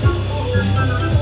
ちょっと待って。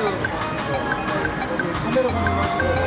그 카메라